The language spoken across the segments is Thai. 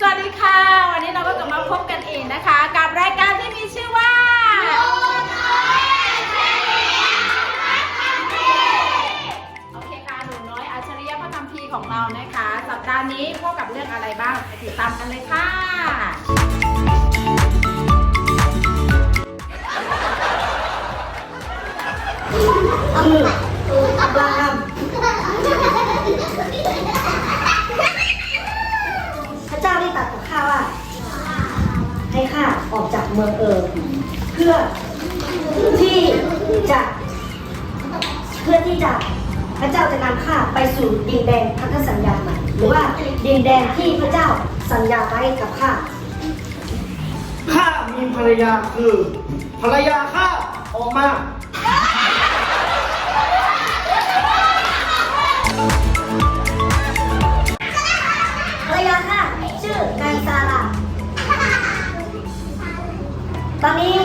สวัสดีค่ะ วันนี้เราก็กลับมาพบกันอีกนะคะ กับรายการที่มีชื่อว่า โอเคค่ะ หนูน้อยอัจฉริยะพระคัมภีร์ของเรานะคะ สัปดาห์นี้พบกับเรื่องอะไรบ้างไปติดตามกันเลยค่ะ พื่อที่จะพระเจ้าจะนำข้าไปสู่ดินแดนพันธสัญญาใหม่หรือว่าดินแดนที่พระเจ้าสัญญาไว้กับข้าข้ามีภรรยาคือภรรยาข้าออกมาภรรยาข้าชื่อนางซาร่าตอนนี้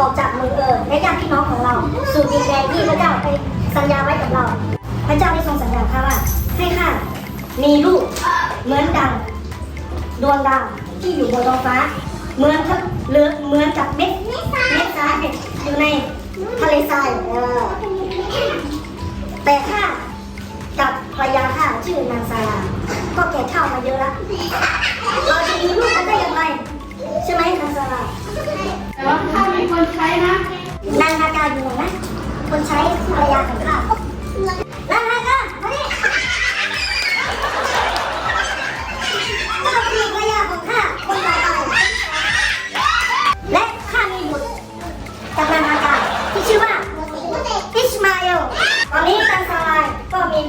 ออกจากมือเออและญาติพี่น้องของเรา สู่ดินแดนที่พระเจ้าไปสัญญาไว้กับเรา พระเจ้าได้ทรงสัญญาข้าว่าให้ข้ามีลูกเหมือนดังดวงดาวที่อยู่บนท้องฟ้า เหมือนกับเรือเหมือนกับเม็ดเม็ดทรายอยู่ในทะเลทรายเออแต่ข้ากับภรรยาข้าชื่อนางซาราก็แก่เท่ามาเยอะแล้วเราจะมีลูกกันได้อย่างไรใช่ไหมนางซารา ว่าข้ามีคนใช้นะนางฮากาอยู่ไหนนะคนใช้ภรรยาของข้านางฮากามาดิเจ้าคือภรรยาของข้าคนต่อไปและข้ามีบุตรกับนางฮากาที่ชื่อว่าอิสมาเอลตอนนี้นางซารายก็มี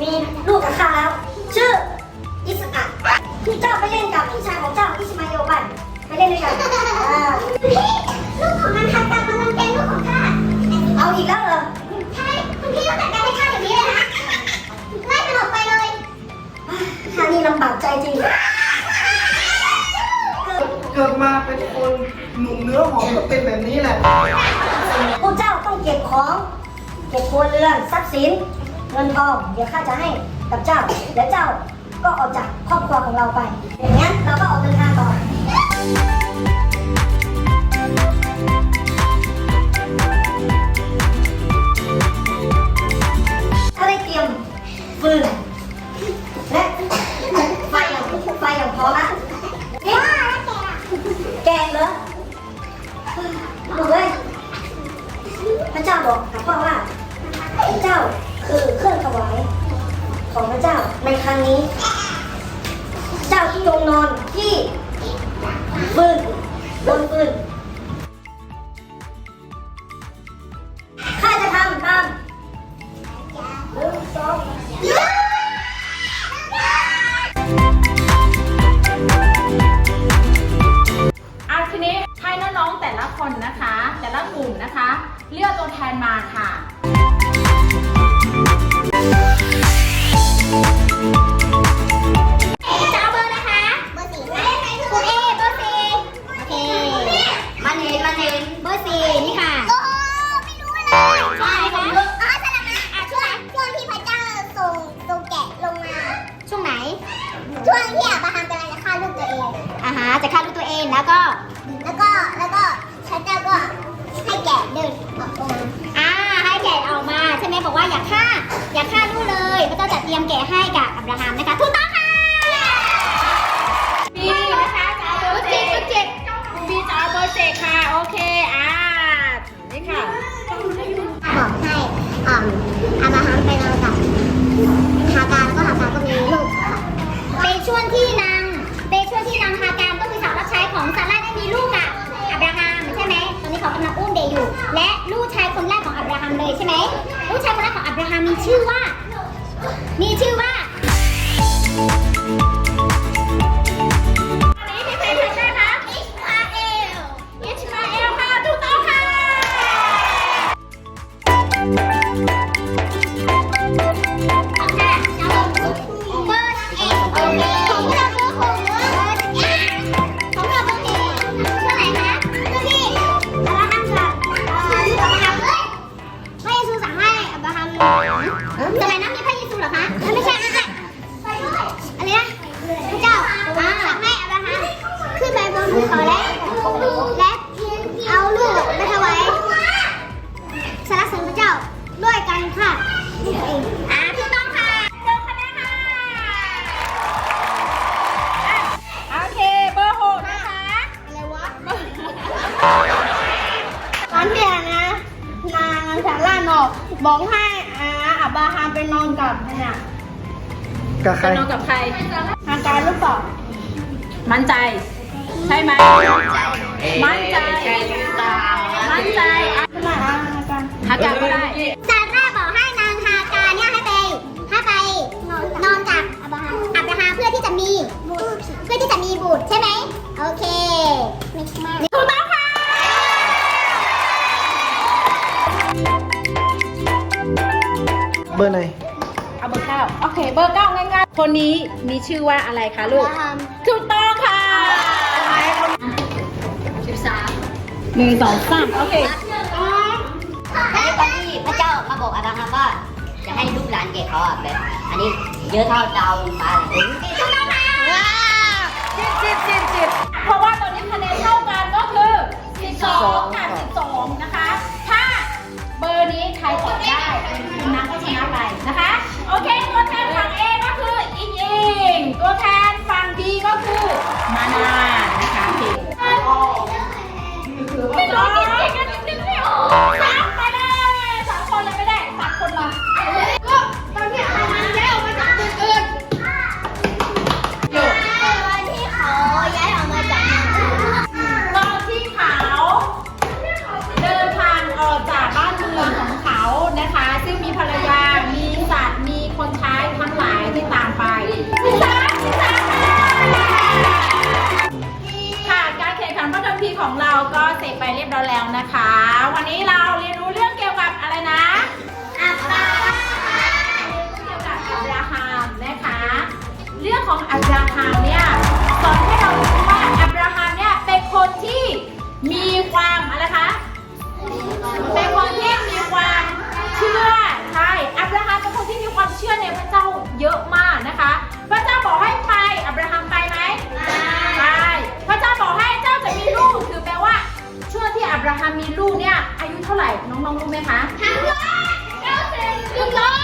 มีลูกกับข้าแล้ว ชื่ออิสอัดเจ้าไปเล่นกับพี่ชายของเจ้าอิสมาเอล ล่นด้วยกันอ่าลูกของมันทำการมันเป็นลูกของข้าเอาอีกแล้วเหรอใช่คุณพี่ต้องจัดการให้ข้าอย่างนี้เลยนะไล่มันออกไปเลยข้านี่ลำบากใจจริงเกิดมาเป็นคนหนุ่มเนื้อหอมก็เป็นแบบนี้แหละพวกเจ้าต้องเก็บของ เก็บครัวเรือนทรัพย์สิน เงินทองเดี๋ยวข้าจะให้กับเจ้าและเจ้าก็ออกจากครอบครัวของเราไปอย่างนั้นเราก็ออกเดินทางต่อ ถ้าได้เตรียมฟืนและไฟอย่างไฟอย่างพร้อมนะนี่แกงเหรอลูกเอ้ยพระเจ้าบอกกับพ่อว่าพระเจ้าคือเครื่องถวายของพระเจ้าในครั้งนี้ ฟื ชายคนแรกของอับรามมีชื่อว่า มีชื่อว่า บอกบอกให้อาอับราฮัมไปนอนกับเนี่ยกับใคไปรนอนกับใคร อาการหรือเปล่า มั่นใจ ใช่ไหม มั่นใจมั่ เอาเบอร์เก้าโอเค เบอร์เก้าง่ายๆ คนนี้มีชื่อว่าอะไรคะลูกถูกต้องค่ะสิบสามหนึ่งสองสามโอเคอันนี้ตอนที่พระเจ้ามาบอกอาบราฮัมว่าจะให้ลูกหลานแก่เขาอะแบบอันนี้เยอะเท่าดาวฟ้าเลย ร็จไปเรียบร้อยแล้วนะคะ วันนี้เราเรียนรู้เรื่องเกี่ยวกับอะไรนะอับราฮัมเกี่ยวกับอับราฮัมนะคะ เรื่องของอับราฮัมเนี่ยสอนให้เรารู้ว่าอับราฮัมเนี่ยเป็นคนที่มีความอะไรคะ เป็นคนที่มีความเชื่อ ใช่ อับราฮัมเป็นคนที่มีความเชื่อในพระเจ้าเยอะมาก มมีลูกเนี่ยอายุเท่าไหร่น้องๆรู้ไหมคะทั้งร้อยเก้าสิบหนึ่งร้อย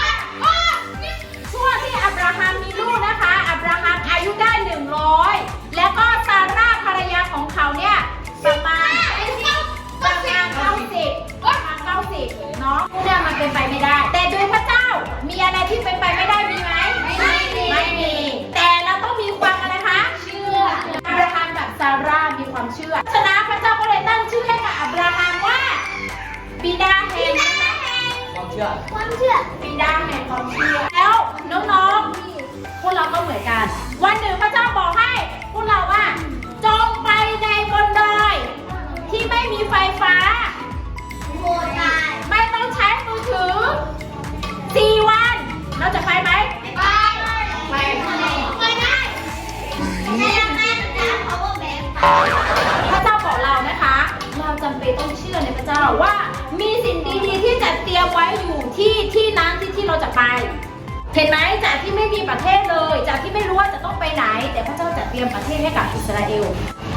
ไหมจากที่ไม่มีประเทศเลย จากที่ไม่รู้ว่าจะต้องไปไหน แต่พระเจ้าจะเตรียมประเทศให้กับอิสราเอล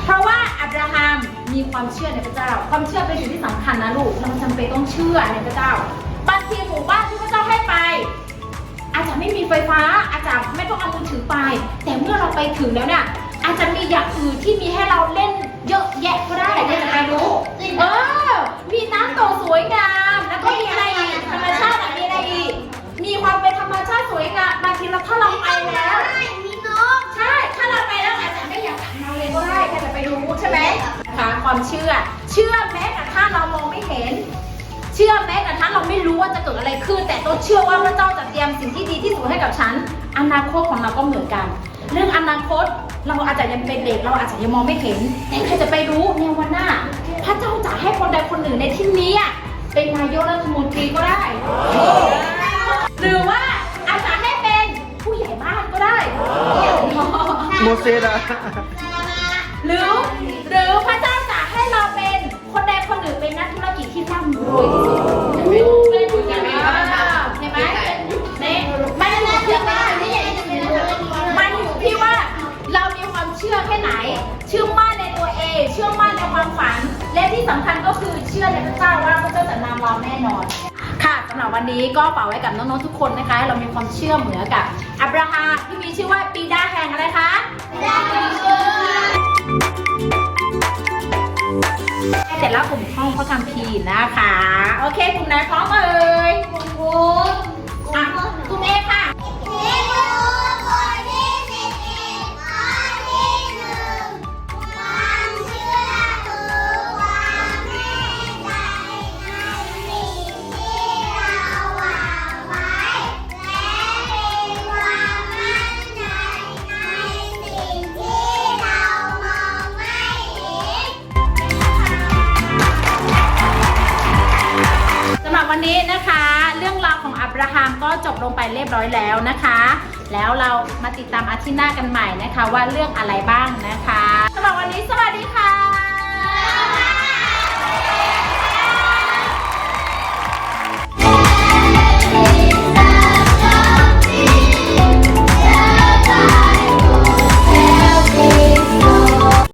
เพราะว่าอับราฮัมมีความเชื่อในพระเจ้า ความเชื่อเป็นสิ่งที่สำคัญนะลูกเราจำเป็นต้องเชื่อในพระเจ้าบางทีหมู่บ้านที่พระเจ้าให้ไป อาจจะไม่มีไฟฟ้า อาจจะไม่ต้องเอามือถือไป แต่เมื่อเราไปถึงแล้วเนี่ยอาจจะมีอย่างอื่นที่มีให้เราเล่นเยอะแยะก็ได้ใครจะไปรู้เออมีน้ำตกสวยงามแล้วก็มีอะไรอีก เชื่อแม้กระทั่งเราไม่รู้ว่าจะเกิดอะไรขึ้น แต่ต้องเชื่อว่าพระเจ้าจะเตรียมสิ่งที่ดีที่สุดให้กับฉัน อนาคตของเราก็เหมือนกัน เรื่องอนาคตเราอาจจะยังเป็นเด็กเราอาจจะยังมองไม่เห็นแต่ใครจะไปรู้ในวันหน้า พระเจ้าจะให้คนใดคนหนึ่งในที่นี้อะเป็นนายกรัฐมนตรีก็ได้ หรือว่าอาจจะให้เป็นผู้ใหญ่บ้านก็ได้โมเสสอะหรือหรือพระเจ้าจะให้เราเป็นคนใดคนหนึ่งเป็นนักธุรกิจที่ร่ำรวยที่ ความฝัน และที่สำคัญก็คือเชื่อในพระเจ้าว่าพระเจ้าจะนำเราแน่นอน ค่ะสำหรับวันนี้ก็ฝากไว้กับน้องๆทุกคนนะคะ เรามีความเชื่อเหมือนกับอับราฮัมที่มีชื่อว่าปีดาแห่งอะไรคะปีดาแห่งเสร็จแล้วกลุ่มห้องพระคัมภีร์นะคะ โอเคกลุ่มไหนพร้อมเอ่ยนะค ไปเรียบร้อยแล้วนะคะ แล้วเรามาติดตามอาทิตย์หน้ากันใหม่นะคะ ว่าเรื่องอะไรบ้างนะคะสำหรับวันนี้สวัสดีค่ะ